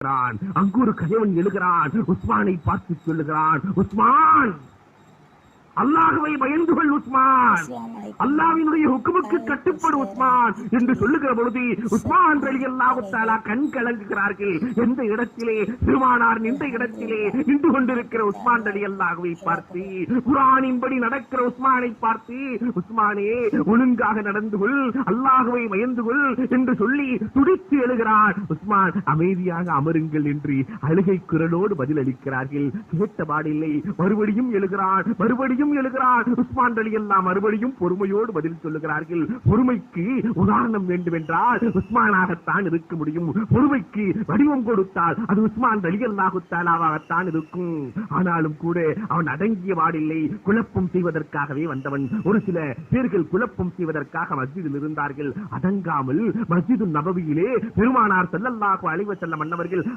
எழுகிறான் அங்கு ஒரு கயவன் எழுகிறான். உஸ்மானை பார்த்து சொல்லுகிறான். உஸ்மான்! அல்லாஹுவை பயந்து கொள் உஸ்மான். அல்லாவினுடைய ஹுக்குமுக்கு கட்டுப்படு உஸ்மான் என்று சொல்லுகிற பொழுது உஸ்மான் ரலி அல்லாஹுத்தாலா கண் கலங்குகிறார்கள். எந்த இடத்திலே? பெருமானார் நின்ற இடத்திலே நின்று கொண்டிருக்கிற உஸ்மான் ரலி அல்லாஹுவை பார்த்து குரானின்படி நடக்கிற உஸ்மானை பார்த்து உஸ்மானே ஒழுங்காக நடந்து கொள் அல்லாஹுவை பயந்து கொள் என்று சொல்லி துடித்து எழுகிறான் உஸ்மான் அமைதியாக அமருங்கள் என்று அழுகை குரலோடு பதில் அளிக்கிறார்கள் கேட்டபாடில்லை மறுபடியும் எழுகிறான் மறுபடியும் எழுகிறான் உஸ்மான் அலி எல்லாம் மறுபடியும் பொறுமையோடு பதில் சொல்லுகிறார்கள். பொறுமைக்கு உதாரணம் வேண்டும் என்றால் உஸ்மானாகத்தான் இருக்க முடியும். பொறுமைக்கு வடிவம் கொடுத்தால் அது உஸ்மான் ரலியல்லாகுத்தாலாவாகத்தான் இருக்கும். ஆனாலும் கூட அவன் அடங்கிய வாடில்லை. குழப்பம் செய்வதற்காகவே வந்தவன். ஒரு சில பேர்கள் குழப்பம் செய்வதற்காக மஸ்ஜிதில் இருந்தார்கள். அடங்காமல் மஸ்ஜிது நபவியிலே பெருமானார் செல்லல்லாக அழிவு செல்ல மன்னவர்கள்